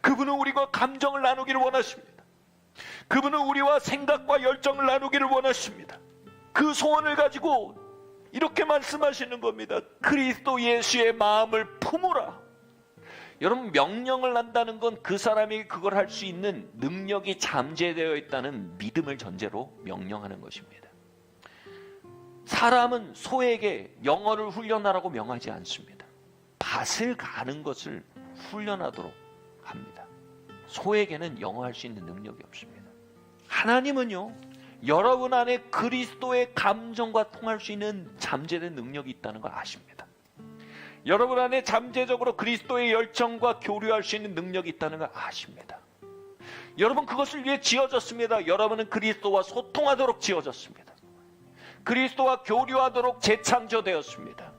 그분은 우리가 감정을 나누기를 원하십니다. 그분은 우리와 생각과 열정을 나누기를 원하십니다. 그 소원을 가지고 이렇게 말씀하시는 겁니다. 그리스도 예수의 마음을 품으라. 여러분 명령을 한다는 건 그 사람이 그걸 할 수 있는 능력이 잠재되어 있다는 믿음을 전제로 명령하는 것입니다. 사람은 소에게 영어를 훈련하라고 명하지 않습니다. 밭을 가는 것을 훈련하도록 합니다. 소에게는 영어 할 수 있는 능력이 없습니다. 하나님은요, 여러분 안에 그리스도의 감정과 통할 수 있는 잠재된 능력이 있다는 걸 아십니다. 여러분 안에 잠재적으로 그리스도의 열정과 교류할 수 있는 능력이 있다는 걸 아십니다. 여러분 그것을 위해 지어졌습니다. 여러분은 그리스도와 소통하도록 지어졌습니다. 그리스도와 교류하도록 재창조되었습니다.